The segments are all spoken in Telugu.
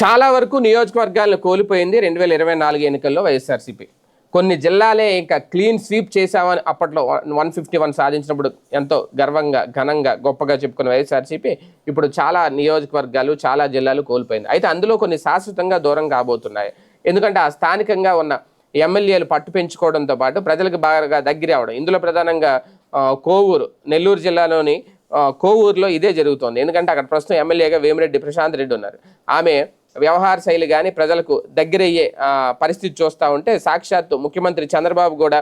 చాలా వరకు నియోజకవర్గాలను కోల్పోయింది రెండు వేల ఇరవై నాలుగు ఎన్నికల్లో వైఎస్ఆర్సీపీ. కొన్ని జిల్లాలే ఇంకా క్లీన్ స్వీప్ చేశామని అప్పట్లో వన్ ఫిఫ్టీ వన్ సాధించినప్పుడు ఎంతో గర్వంగా ఘనంగా గొప్పగా చెప్పుకున్న వైఎస్ఆర్సీపీ ఇప్పుడు చాలా నియోజకవర్గాలు చాలా జిల్లాలు కోల్పోయింది. అయితే అందులో కొన్ని శాశ్వతంగా దూరం కాబోతున్నాయి. ఎందుకంటే ఆ స్థానికంగా ఉన్న ఎమ్మెల్యేలు పట్టు పెంచుకోవడంతో పాటు ప్రజలకు బాగా దగ్గర అవడం ఇందులో ప్రధానంగా కోవూరు నెల్లూరు జిల్లాలోని కోవూరులో ఇదే జరుగుతోంది. ఎందుకంటే అక్కడ ప్రస్తుతం ఎమ్మెల్యేగా వేమిరెడ్డి ప్రశాంత్ రెడ్డి ఉన్నారు. ఆమె వ్యవహార శైలి కానీ ప్రజలకు దగ్గరయ్యే పరిస్థితి చూస్తూ ఉంటే సాక్షాత్తు ముఖ్యమంత్రి చంద్రబాబు కూడా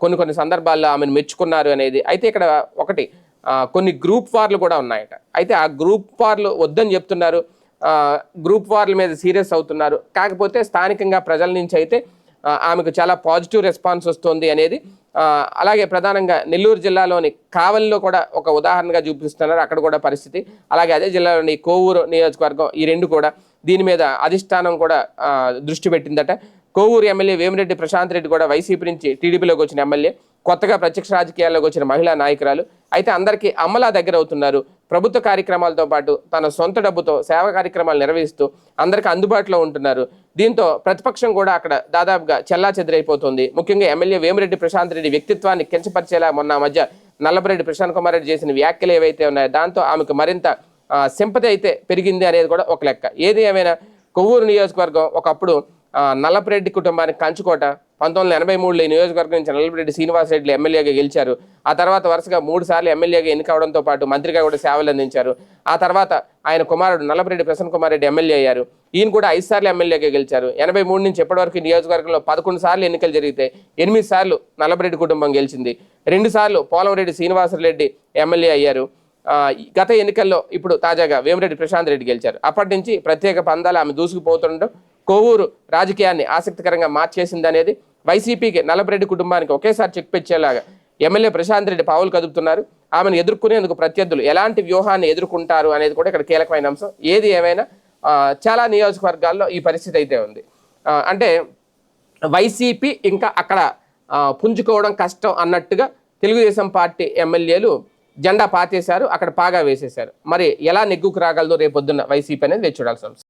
కొన్ని కొన్ని సందర్భాల్లో ఆమెను మెచ్చుకున్నారు అనేది. అయితే ఇక్కడ ఒకటి కొన్ని గ్రూప్ వార్లు కూడా ఉన్నాయట. అయితే ఆ గ్రూప్ వార్లు వద్దని చెప్తున్నారు. గ్రూప్ వార్ల మీద సీరియస్ అవుతున్నారు. కాకపోతే స్థానికంగా ప్రజల నుంచి అయితే ఆమెకు చాలా పాజిటివ్ రెస్పాన్స్ వస్తుంది అనేది అలాగే ప్రధానంగా నెల్లూరు జిల్లాలోని కావలిలో కూడా ఒక ఉదాహరణగా చూపిస్తున్నారు అక్కడ కూడా పరిస్థితి. అలాగే అదే జిల్లాలోని కోవూరు నియోజకవర్గం ఈ రెండు కూడా దీని మీద అధిష్టానం కూడా దృష్టి పెట్టిందట. కోవూరు ఎమ్మెల్యే వేమిరెడ్డి ప్రశాంత్ రెడ్డి కూడా వైసీపీ నుంచి టీడీపీలోకి వచ్చిన ఎమ్మెల్యే కొత్తగా ప్రత్యక్ష రాజకీయాల్లోకి వచ్చిన మహిళా నాయకురాలు. అయితే అందరికీ అమ్మలా దగ్గర అవుతున్నారు ప్రభుత్వ కార్యక్రమాలతో పాటు తన సొంత డబ్బుతో సేవా కార్యక్రమాలు నిర్వహిస్తూ అందరికీ అందుబాటులో ఉంటున్నారు. దీంతో ప్రతిపక్షం కూడా అక్కడ దాదాపుగా చెల్లా చెదిరైపోతుంది. ముఖ్యంగా ఎమ్మెల్యే వేమిరెడ్డి ప్రశాంత్ రెడ్డి వ్యక్తిత్వాన్ని కించపరిచేలా మొన్న మధ్య నల్లబరెడ్డి ప్రశాంత్ కుమార్ రెడ్డి చేసిన వ్యాఖ్యలు ఏవైతే ఉన్నాయో దాంతో ఆమెకు మరింత సింపతి అయితే పెరిగింది అనేది కూడా ఒక లెక్క. ఏది ఏమైనా కొవ్వూరు నియోజకవర్గం ఒకప్పుడు నల్లపరెడ్డి కుటుంబానికి కంచుకోట పంతొమ్మిది వందల ఎనభై మూడులో ఈ నియోజకవర్గం నుంచి శ్రీనివాస శ్రీనివాసరెడ్డి ఎమ్మెల్యేగా గెలిచారు. ఆ తర్వాత వరుసగా మూడు సార్లు ఎమ్మెల్యేగా ఎన్నికవడంతో పాటు మంత్రిగా కూడా సేవలు అందించారు. ఆ తర్వాత ఆయన కుమారుడు నల్లపరెడ్డి ప్రసన్న కుమార్ రెడ్డి ఎమ్మెల్యే అయ్యారు. ఈయన కూడా ఐదు సార్లు ఎమ్మెల్యేగా గెలిచారు. ఎనభై మూడు నుంచి ఇప్పటివరకు నియోజకవర్గంలో పదకొండు సార్లు ఎన్నికలు జరిగితే ఎనిమిది సార్లు నల్లపరెడ్డి కుటుంబం గెలిచింది. రెండు సార్లు పోలవరెడ్డి శ్రీనివాసరెడ్డి ఎమ్మెల్యే అయ్యారు. గత ఎన్నికల్లో ఇప్పుడు తాజాగా వేమిరెడ్డి ప్రశాంత్ రెడ్డి గెలిచారు. అప్పటి నుంచి ప్రత్యేక పందాలు ఆమె దూసుకుపోతుండడం కోవూరు రాజకీయాన్ని ఆసక్తికరంగా మార్చేసింది అనేది వైసీపీకి నల్లపరెడ్డి కుటుంబానికి ఒకేసారి చెక్ పెంచేలాగా ఎమ్మెల్యే ప్రశాంత్ రెడ్డి పావులు కదుపుతున్నారు. ఆమెను ఎదుర్కొనేందుకు ప్రత్యర్థులు ఎలాంటి వ్యూహాన్ని ఎదుర్కొంటారు అనేది కూడా ఇక్కడ కీలకమైన అంశం. ఏది ఏమైనా చాలా నియోజకవర్గాల్లో ఈ పరిస్థితి అయితే ఉంది. అంటే వైసీపీ ఇంకా అక్కడ పుంజుకోవడం కష్టం అన్నట్టుగా తెలుగుదేశం పార్టీ ఎమ్మెల్యేలు జెండా పాతేశారు అక్కడ పాగా వేసేశారు. మరి ఎలా నెగ్గుకు రాగలదో రేపొద్దున్న వైసీపీ అనేది వేచి చూడాల్సిన అంశం.